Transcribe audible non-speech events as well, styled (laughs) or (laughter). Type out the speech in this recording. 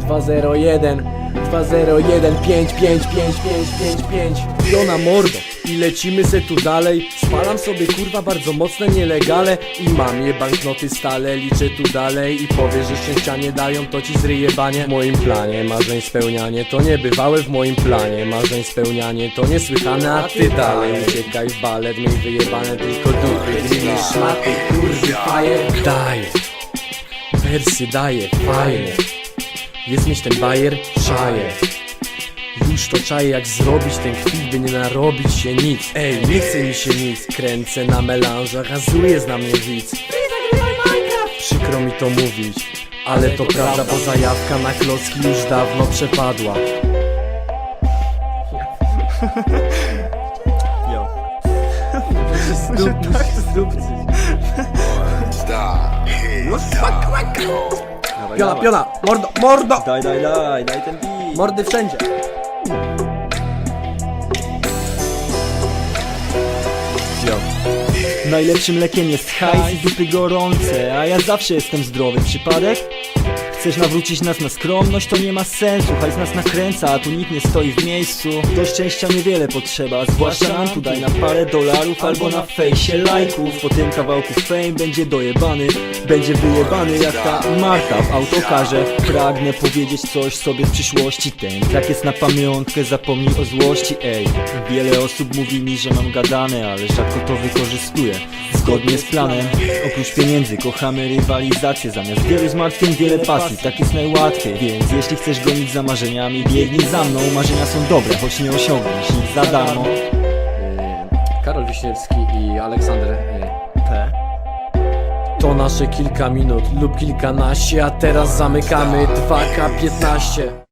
201 201 5 5 5 5 5 5 Piona mordo i lecimy se tu dalej. Spalam sobie kurwa bardzo mocne nielegale I mam je banknoty stale. Liczę tu dalej i powiesz, że szczęścia nie dają To ci zryje banie. W moim planie marzeń spełnianie To niebywałe w moim planie. Marzeń spełnianie to niesłychane A ty dalej uciekaj w balet Miej wyjebane tylko dupy. Grimy szmaty kurwy fajer Daję Wersy daje fajnie Jest mieć ten bajer, szaje już to czaję jak zrobić ten kwit, by nie narobić się nic. Ej, nie chce mi się nic, kręcę na melanżach, azuje zna mnie widz. Przykro mi to mówić, ale to prawda, bo zajawka na klocki już dawno przepadła. (laughs) Yo. Piona, piona, mordo, mordo! Daj, daj, daj, daj ten beat. Mordy wszędzie Yo. Najlepszym lekiem jest hajs i dupy gorące A ja zawsze jestem zdrowy, przypadek? Chcesz nawrócić nas na skromność, to nie ma sensu. Hajs nas nakręca, a tu nikt nie stoi w miejscu. Do szczęścia niewiele potrzeba, zwłaszcza nam tu daj na parę dolarów Albo na fejsie lajków. Po tym kawałku fame będzie dojebany Będzie wyjebany jak ta Marta w autokarze. Pragnę powiedzieć coś sobie z przyszłości. Ten tak jest na pamiątkę, zapomnij o złości. Ej, wiele osób mówi mi, że mam gadane Ale rzadko to wykorzystuję. Zgodnie z planem, oprócz pieniędzy kochamy rywalizację. Zamiast wielu zmartwień, wiele pasji, tak jest najłatwiej Więc jeśli chcesz gonić za marzeniami, biegnij za mną. Marzenia są dobre, choć nie osiągniesz ich za darmo. Yy, Karol Wiśniewski i Aleksander yy, P. To nasze kilka minut lub kilkanaście, a teraz zamykamy 2K15